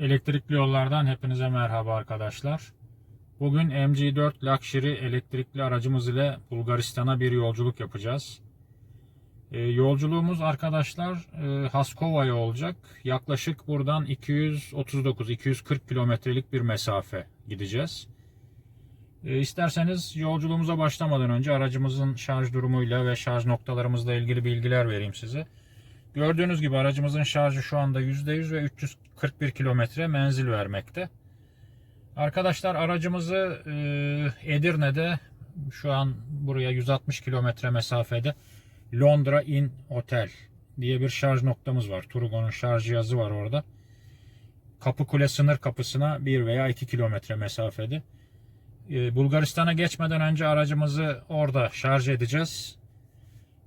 Elektrikli yollardan hepinize merhaba arkadaşlar. Bugün MG4 Luxury elektrikli aracımız ile Bulgaristan'a bir yolculuk yapacağız. Ee, yolculuğumuz arkadaşlar e, Haskova'ya olacak. Yaklaşık buradan 239-240 kilometrelik bir mesafe gideceğiz. E, isterseniz yolculuğumuza başlamadan önce aracımızın şarj durumuyla ve şarj noktalarımızla ilgili bilgiler vereyim size. Gördüğünüz gibi aracımızın şarjı şu anda %100 ve 341 kilometre menzil vermekte. Arkadaşlar aracımızı e, Edirne'de şu an buraya 160 kilometre mesafede Londra Inn Hotel diye bir şarj noktamız var. Turgo'nun şarj cihazı var orada. Kapıkule sınır kapısına 1 veya 2 kilometre mesafede. E, Bulgaristan'a geçmeden önce aracımızı orada şarj edeceğiz.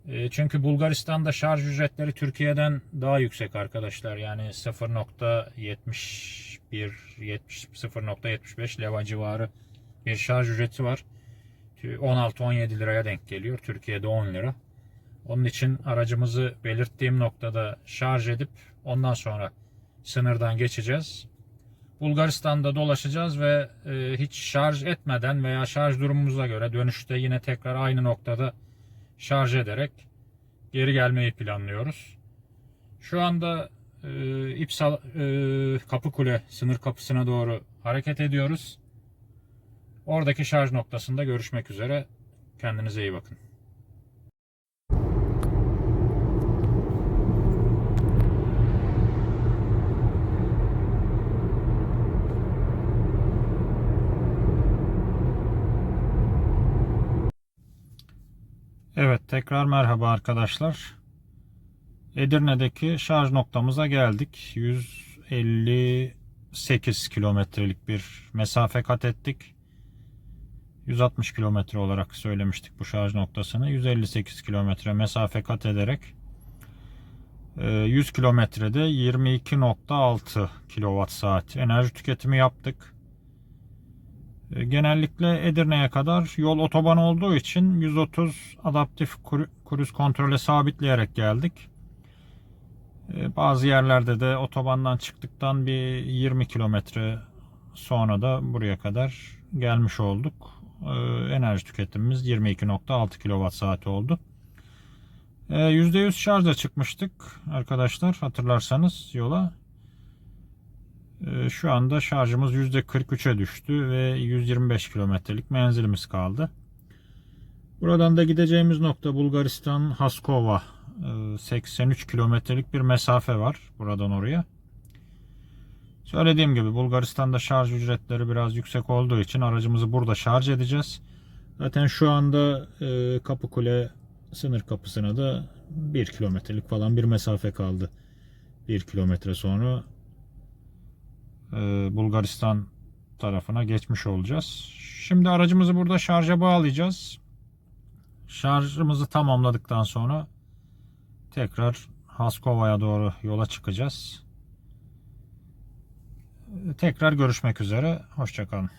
E, Çünkü Bulgaristan'da şarj ücretleri Türkiye'den daha yüksek arkadaşlar. Yani 0.71 70 0.75 leva civarı bir şarj ücreti var. 16-17 liraya denk geliyor. Türkiye'de 10 lira. Onun için aracımızı belirttiğim noktada şarj edip ondan sonra sınırdan geçeceğiz. Bulgaristan'da dolaşacağız ve e, hiç şarj etmeden veya şarj durumumuza göre dönüşte yine tekrar aynı noktada şarj ederek geri gelmeyi planlıyoruz. Şu anda e, İpsal e, Kapıkule sınır kapısına doğru hareket ediyoruz. Oradaki şarj noktasında görüşmek üzere. Kendinize iyi bakın. Evet tekrar merhaba arkadaşlar. Edirne'deki şarj noktamıza geldik. 158 kilometrelik bir mesafe kat ettik. 160 kilometre olarak söylemiştik bu şarj noktasını. 158 kilometre mesafe kat ederek e, 100 kilometrede 22.6 kilowatt saat enerji tüketimi yaptık. E, Genellikle Edirne'ye kadar yol otoban olduğu için 130 adaptif kru- kruz kontrole sabitleyerek geldik. E, Bazı yerlerde de otobandan çıktıktan bir 20 kilometre sonra da buraya kadar gelmiş olduk. E, Enerji tüketimimiz 22.6 kilowatt saat oldu. E, %100 şarjla çıkmıştık arkadaşlar hatırlarsanız yola. Ee, Şu anda şarjımız %43'e düştü ve 125 kilometrelik menzilimiz kaldı. Buradan da gideceğimiz nokta Bulgaristan Haskova. Ee, 83 kilometrelik bir mesafe var buradan oraya. Söylediğim gibi Bulgaristan'da şarj ücretleri biraz yüksek olduğu için aracımızı burada şarj edeceğiz. Zaten şu anda e, Kapıkule sınır kapısına da 1 kilometrelik falan bir mesafe kaldı. 1 kilometre sonra Bulgaristan tarafına geçmiş olacağız. Şimdi aracımızı burada şarja bağlayacağız. Şarjımızı tamamladıktan sonra tekrar Haskova'ya doğru yola çıkacağız. E, Tekrar görüşmek üzere. Hoşçakalın.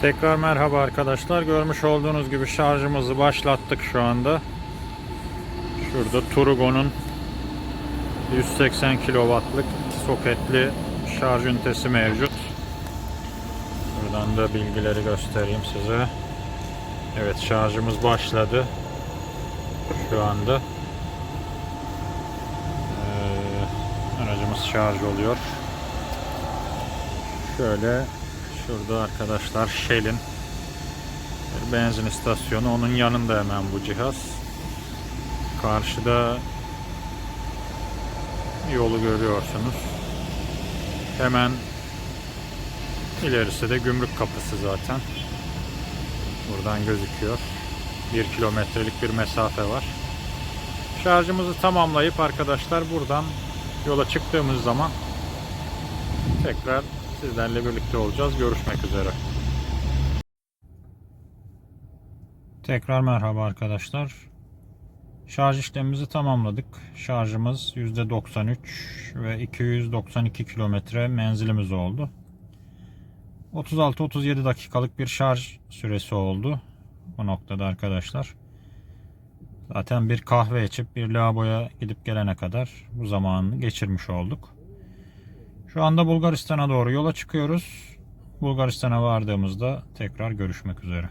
Tekrar merhaba arkadaşlar. Görmüş olduğunuz gibi şarjımızı başlattık şu anda. Şurada Turgo'nun 180 kW'lık soketli şarj ünitesi mevcut. Buradan da bilgileri göstereyim size. Evet şarjımız başladı. Şu anda. Ee, aracımız şarj oluyor. Şöyle şurada arkadaşlar Shell'in benzin istasyonu. Onun yanında hemen bu cihaz. Karşıda yolu görüyorsunuz. Hemen ilerisi de gümrük kapısı zaten. Buradan gözüküyor. Bir kilometrelik bir mesafe var. Şarjımızı tamamlayıp arkadaşlar buradan yola çıktığımız zaman tekrar sizlerle birlikte olacağız. Görüşmek üzere. Tekrar merhaba arkadaşlar. Şarj işlemimizi tamamladık. Şarjımız %93 ve 292 kilometre menzilimiz oldu. 36-37 dakikalık bir şarj süresi oldu bu noktada arkadaşlar. Zaten bir kahve içip bir lavaboya gidip gelene kadar bu zamanını geçirmiş olduk. Şu anda Bulgaristan'a doğru yola çıkıyoruz. Bulgaristan'a vardığımızda tekrar görüşmek üzere.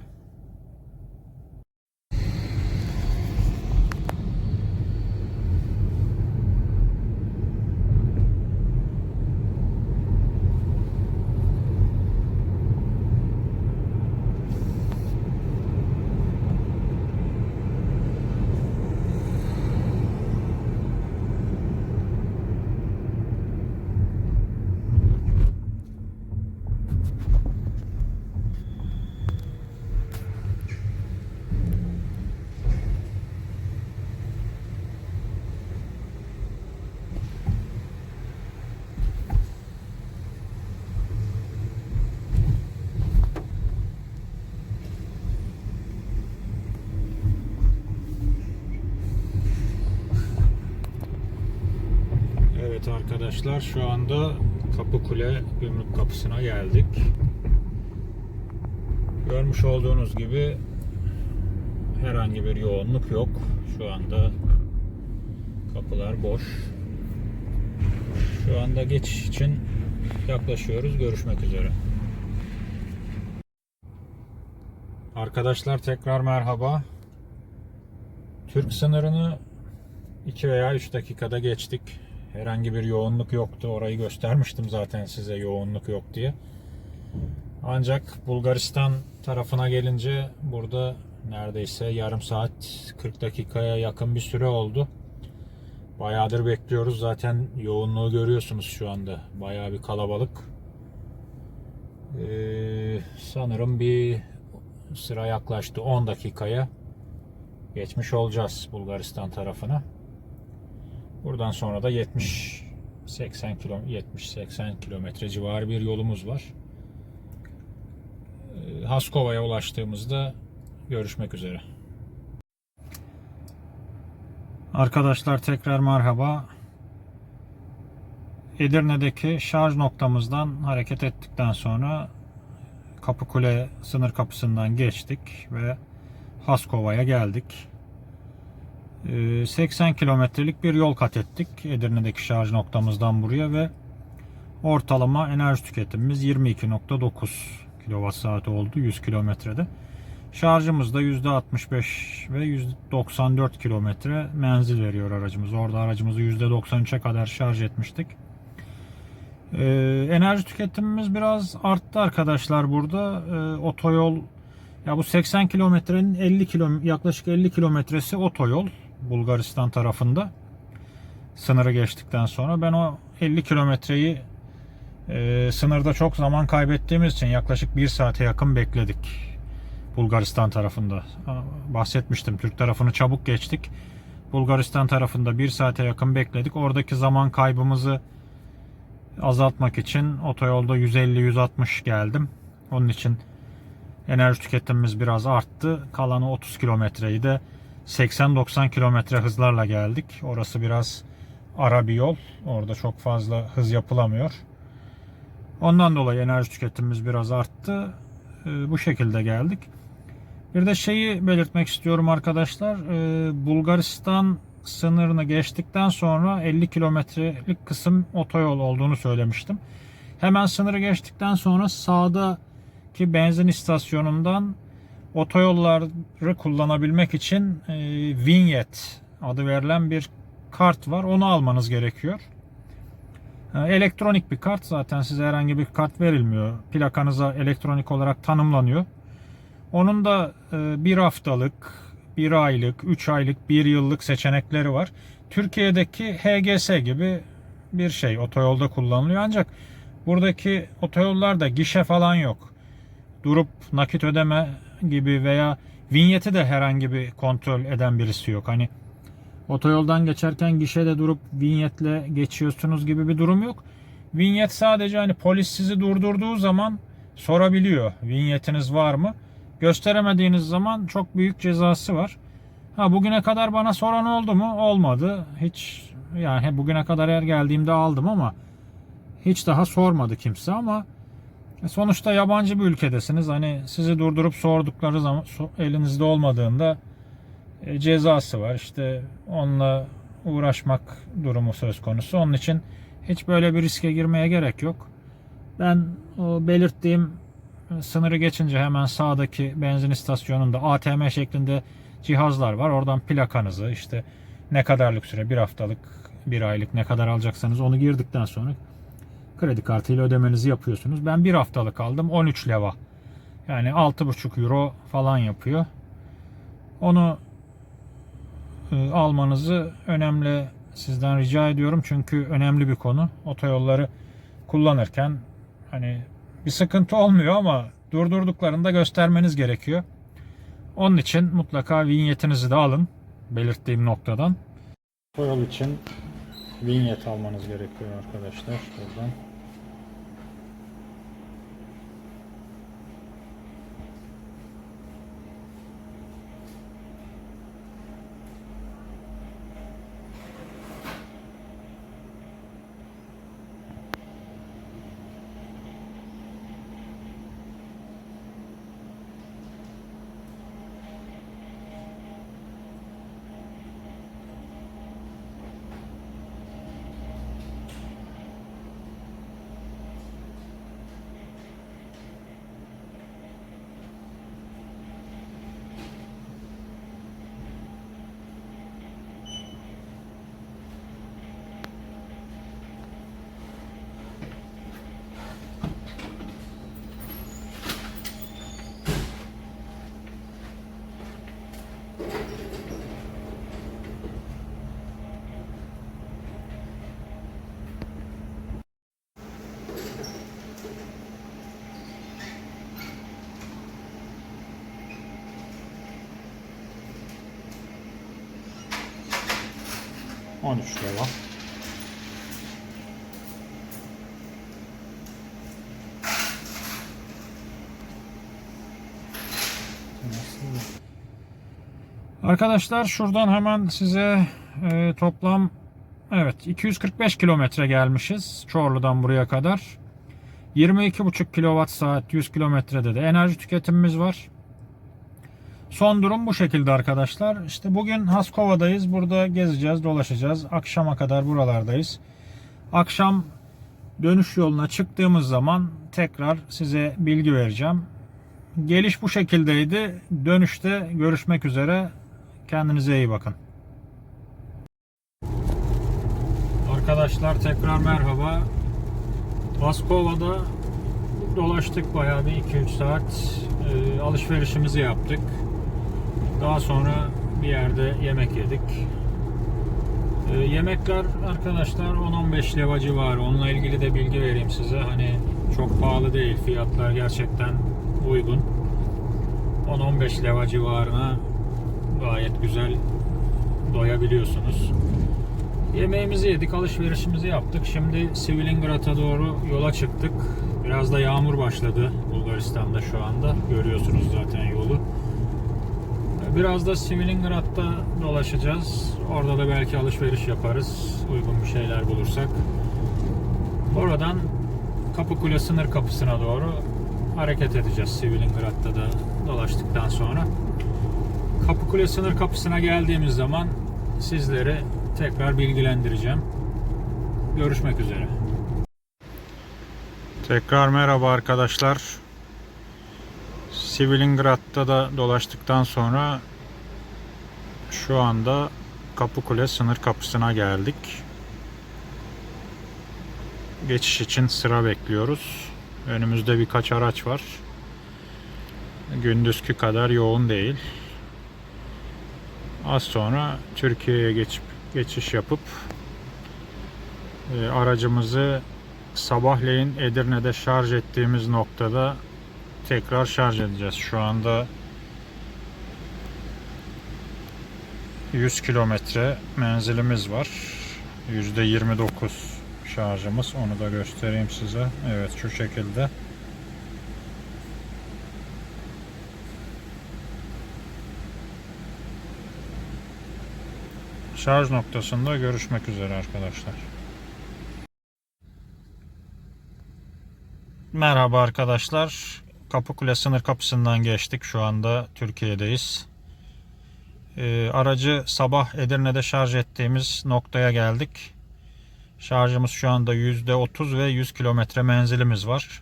Evet arkadaşlar şu anda Kapıkule Gümrük Kapısı'na geldik. Görmüş olduğunuz gibi herhangi bir yoğunluk yok. Şu anda kapılar boş. Şu anda geçiş için yaklaşıyoruz. Görüşmek üzere. Arkadaşlar tekrar merhaba. Türk sınırını 2 veya 3 dakikada geçtik. Herhangi bir yoğunluk yoktu. Orayı göstermiştim zaten size yoğunluk yok diye. Ancak Bulgaristan tarafına gelince burada neredeyse yarım saat 40 dakikaya yakın bir süre oldu. Bayağıdır bekliyoruz. Zaten yoğunluğu görüyorsunuz şu anda. Bayağı bir kalabalık. Ee, sanırım bir sıra yaklaştı 10 dakikaya geçmiş olacağız Bulgaristan tarafına. Buradan sonra da 70 80 kilo 70 80 kilometre civarı bir yolumuz var. Ee, Haskova'ya ulaştığımızda görüşmek üzere. Arkadaşlar tekrar merhaba. Edirne'deki şarj noktamızdan hareket ettikten sonra Kapıkule sınır kapısından geçtik ve Haskova'ya geldik. Ee, 80 kilometrelik bir yol kat ettik Edirne'deki şarj noktamızdan buraya ve ortalama enerji tüketimimiz 22.9 kWh oldu 100 kilometrede. Şarjımız da %65 ve %94 kilometre menzil veriyor aracımız. Orada aracımızı %93'e kadar şarj etmiştik. Ee, enerji tüketimimiz biraz arttı arkadaşlar burada. Ee, otoyol ya bu 80 kilometrenin 50 kilo yaklaşık 50 kilometresi otoyol Bulgaristan tarafında. Sınırı geçtikten sonra ben o 50 kilometreyi e, sınırda çok zaman kaybettiğimiz için yaklaşık 1 saate yakın bekledik. Bulgaristan tarafında. Bahsetmiştim Türk tarafını çabuk geçtik. Bulgaristan tarafında 1 saate yakın bekledik. Oradaki zaman kaybımızı azaltmak için otoyolda 150-160 geldim. Onun için enerji tüketimimiz biraz arttı. Kalanı 30 kilometreyi de 80-90 kilometre hızlarla geldik. Orası biraz ara bir yol. Orada çok fazla hız yapılamıyor. Ondan dolayı enerji tüketimimiz biraz arttı. Ee, bu şekilde geldik. Bir de şeyi belirtmek istiyorum arkadaşlar. Ee, Bulgaristan sınırını geçtikten sonra 50 kilometrelik kısım otoyol olduğunu söylemiştim. Hemen sınırı geçtikten sonra sağdaki benzin istasyonundan otoyolları kullanabilmek için e, Vinyet adı verilen bir kart var. Onu almanız gerekiyor. E, elektronik bir kart zaten size herhangi bir kart verilmiyor. Plakanıza elektronik olarak tanımlanıyor. Onun da e, bir haftalık, bir aylık, üç aylık, bir yıllık seçenekleri var. Türkiye'deki HGS gibi bir şey otoyolda kullanılıyor. Ancak buradaki otoyollarda gişe falan yok. Durup nakit ödeme gibi veya vinyeti de herhangi bir kontrol eden birisi yok. Hani otoyoldan geçerken gişede durup vinyetle geçiyorsunuz gibi bir durum yok. Vinyet sadece hani polis sizi durdurduğu zaman sorabiliyor. Vinyetiniz var mı? Gösteremediğiniz zaman çok büyük cezası var. Ha bugüne kadar bana soran oldu mu? Olmadı. Hiç yani bugüne kadar her geldiğimde aldım ama hiç daha sormadı kimse ama sonuçta yabancı bir ülkedesiniz. Hani sizi durdurup sordukları zaman elinizde olmadığında e, cezası var. İşte onunla uğraşmak durumu söz konusu. Onun için hiç böyle bir riske girmeye gerek yok. Ben o belirttiğim e, sınırı geçince hemen sağdaki benzin istasyonunda ATM şeklinde cihazlar var. Oradan plakanızı işte ne kadarlık süre bir haftalık bir aylık ne kadar alacaksanız onu girdikten sonra kredi kartıyla ödemenizi yapıyorsunuz. Ben bir haftalık aldım 13 leva. Yani 6,5 euro falan yapıyor. Onu e, almanızı önemli sizden rica ediyorum. Çünkü önemli bir konu. Otoyolları kullanırken hani bir sıkıntı olmuyor ama durdurduklarında göstermeniz gerekiyor. Onun için mutlaka vinyetinizi de alın belirttiğim noktadan. Otoyol için vinyet almanız gerekiyor arkadaşlar buradan. On üç lira. Arkadaşlar şuradan hemen size e, toplam evet 245 kilometre gelmişiz Çorlu'dan buraya kadar. 22,5 kilowatt saat 100 kilometrede de enerji tüketimimiz var. Son durum bu şekilde arkadaşlar. İşte bugün Haskova'dayız. Burada gezeceğiz, dolaşacağız. Akşama kadar buralardayız. Akşam dönüş yoluna çıktığımız zaman tekrar size bilgi vereceğim. Geliş bu şekildeydi. Dönüşte görüşmek üzere. Kendinize iyi bakın. Arkadaşlar tekrar merhaba. Baskova'da dolaştık bayağı bir 2-3 saat. Ee, alışverişimizi yaptık. Daha sonra bir yerde yemek yedik. Ee, yemekler arkadaşlar 10-15 leva civarı. Onunla ilgili de bilgi vereyim size. Hani çok pahalı değil. Fiyatlar gerçekten uygun. 10-15 leva civarına gayet güzel doyabiliyorsunuz. Yemeğimizi yedik, alışverişimizi yaptık. Şimdi Svilingrad'a doğru yola çıktık. Biraz da yağmur başladı Bulgaristan'da şu anda. Görüyorsunuz zaten yolu. Biraz da Svilingrad'da dolaşacağız. Orada da belki alışveriş yaparız. Uygun bir şeyler bulursak. Oradan Kapıkule sınır kapısına doğru hareket edeceğiz Svilingrad'da da dolaştıktan sonra. Kapıkule sınır kapısına geldiğimiz zaman sizleri tekrar bilgilendireceğim. Görüşmek üzere. Tekrar merhaba arkadaşlar. Svilingrad'da da dolaştıktan sonra şu anda Kapıkule sınır kapısına geldik. Geçiş için sıra bekliyoruz. Önümüzde birkaç araç var. Gündüzkü kadar yoğun değil. Az sonra Türkiye'ye geçip geçiş yapıp e, aracımızı sabahleyin Edirne'de şarj ettiğimiz noktada tekrar şarj edeceğiz. Şu anda 100 kilometre menzilimiz var. %29 şarjımız. Onu da göstereyim size. Evet şu şekilde. Şarj noktasında görüşmek üzere arkadaşlar. Merhaba arkadaşlar. Kapıkule sınır kapısından geçtik. Şu anda Türkiye'deyiz. Ee, aracı sabah Edirne'de şarj ettiğimiz noktaya geldik. Şarjımız şu anda %30 ve 100 kilometre menzilimiz var.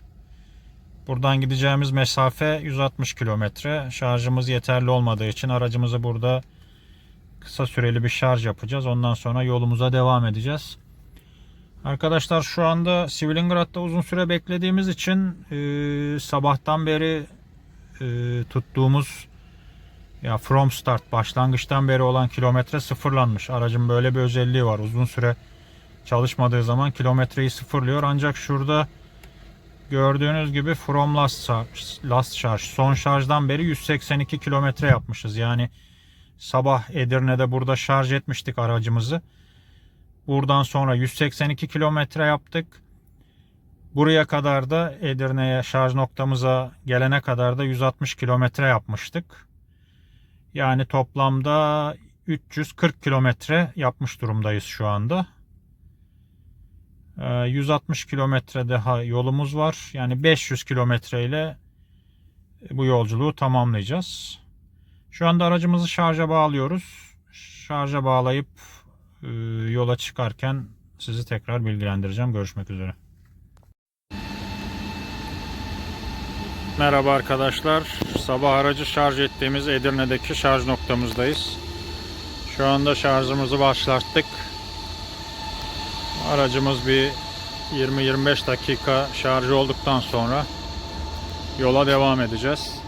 Buradan gideceğimiz mesafe 160 kilometre. Şarjımız yeterli olmadığı için aracımızı burada kısa süreli bir şarj yapacağız. Ondan sonra yolumuza devam edeceğiz. Arkadaşlar şu anda Sivillingrad'da uzun süre beklediğimiz için e, sabahtan beri e, tuttuğumuz ya from start başlangıçtan beri olan kilometre sıfırlanmış. Aracın böyle bir özelliği var. Uzun süre çalışmadığı zaman kilometreyi sıfırlıyor. Ancak şurada gördüğünüz gibi from last charge, last charge son şarjdan beri 182 kilometre yapmışız. Yani sabah Edirne'de burada şarj etmiştik aracımızı. Buradan sonra 182 kilometre yaptık. Buraya kadar da Edirne'ye şarj noktamıza gelene kadar da 160 kilometre yapmıştık. Yani toplamda 340 kilometre yapmış durumdayız şu anda. 160 kilometre daha yolumuz var. Yani 500 kilometre ile bu yolculuğu tamamlayacağız. Şu anda aracımızı şarja bağlıyoruz. Şarja bağlayıp yola çıkarken sizi tekrar bilgilendireceğim. Görüşmek üzere. Merhaba arkadaşlar. Sabah aracı şarj ettiğimiz Edirne'deki şarj noktamızdayız. Şu anda şarjımızı başlattık. Aracımız bir 20-25 dakika şarj olduktan sonra yola devam edeceğiz.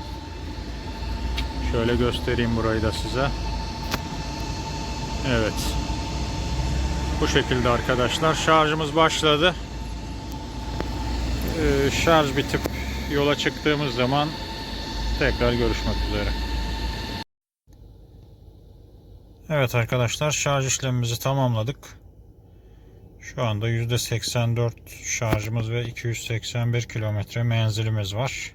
Şöyle göstereyim burayı da size. Evet. Bu şekilde arkadaşlar. Şarjımız başladı. Ee, şarj bitip yola çıktığımız zaman tekrar görüşmek üzere. Evet arkadaşlar şarj işlemimizi tamamladık. Şu anda %84 şarjımız ve 281 kilometre menzilimiz var.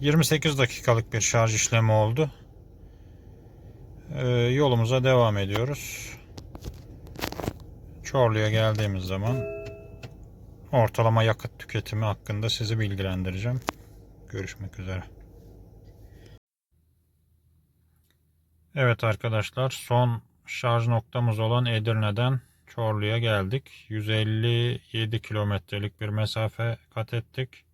28 dakikalık bir şarj işlemi oldu. Ee, yolumuza devam ediyoruz. Çorlu'ya geldiğimiz zaman ortalama yakıt tüketimi hakkında sizi bilgilendireceğim. Görüşmek üzere. Evet arkadaşlar son şarj noktamız olan Edirne'den Çorlu'ya geldik. 157 kilometrelik bir mesafe kat ettik.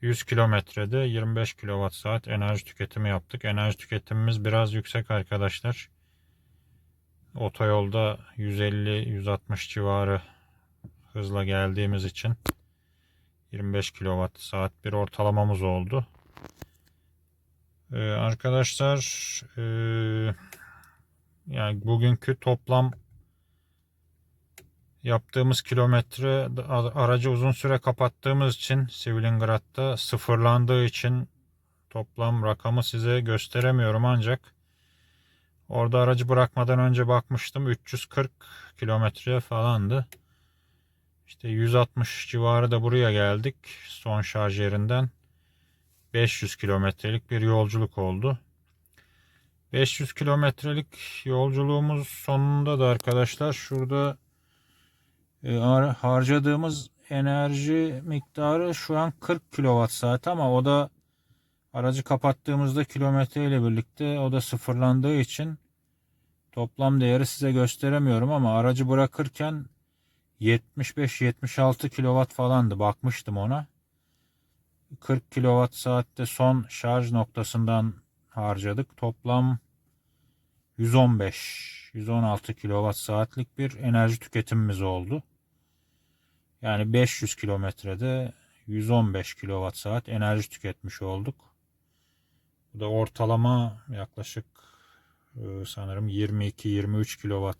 100 kilometrede 25 kWh enerji tüketimi yaptık. Enerji tüketimimiz biraz yüksek arkadaşlar. Otoyolda 150-160 civarı hızla geldiğimiz için 25 kWh saat bir ortalamamız oldu. Ee, arkadaşlar e, yani bugünkü toplam yaptığımız kilometre aracı uzun süre kapattığımız için Sivillingrad'da sıfırlandığı için toplam rakamı size gösteremiyorum ancak orada aracı bırakmadan önce bakmıştım 340 kilometre falandı. İşte 160 civarı da buraya geldik son şarj yerinden. 500 kilometrelik bir yolculuk oldu. 500 kilometrelik yolculuğumuz sonunda da arkadaşlar şurada e, harcadığımız enerji miktarı şu an 40 kWh saat ama o da aracı kapattığımızda kilometre ile birlikte o da sıfırlandığı için toplam değeri size gösteremiyorum ama aracı bırakırken 75-76 kW falandı bakmıştım ona. 40 kWh saatte son şarj noktasından harcadık. Toplam 115 116 kWh saatlik bir enerji tüketimimiz oldu. Yani 500 kilometrede 115 kWh saat enerji tüketmiş olduk. Bu da ortalama yaklaşık e, sanırım 22-23 kW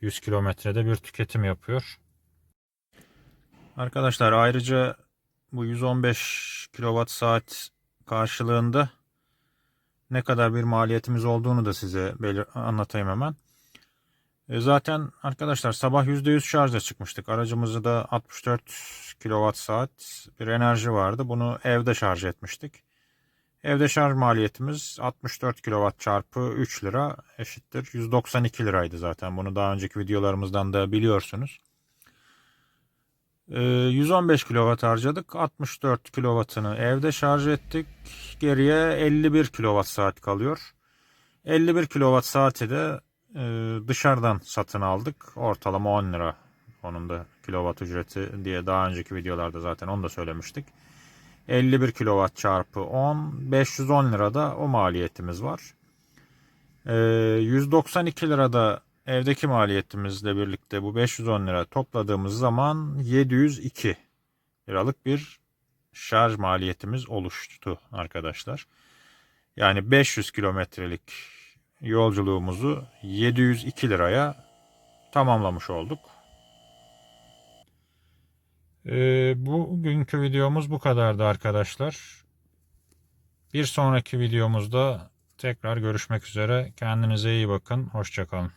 100 kilometrede bir tüketim yapıyor. Arkadaşlar ayrıca bu 115 kWh saat karşılığında ne kadar bir maliyetimiz olduğunu da size anlatayım hemen. E zaten arkadaşlar sabah %100 şarjla çıkmıştık. Aracımızda da 64 kWh saat bir enerji vardı. Bunu evde şarj etmiştik. Evde şarj maliyetimiz 64 kW çarpı 3 lira eşittir 192 liraydı zaten. Bunu daha önceki videolarımızdan da biliyorsunuz. Ee, 115 kW harcadık. 64 kW'ını evde şarj ettik. Geriye 51 kWh kalıyor. 51 kWh de e, dışarıdan satın aldık. Ortalama 10 lira. Onun da kilowatt ücreti diye daha önceki videolarda zaten onu da söylemiştik. 51 kW çarpı 10 510 lirada o maliyetimiz var. Ee, 192 lirada evdeki maliyetimizle birlikte bu 510 lira topladığımız zaman 702 liralık bir şarj maliyetimiz oluştu arkadaşlar. Yani 500 kilometrelik yolculuğumuzu 702 liraya tamamlamış olduk. Ee, bugünkü videomuz bu kadardı arkadaşlar. Bir sonraki videomuzda tekrar görüşmek üzere. Kendinize iyi bakın. Hoşçakalın.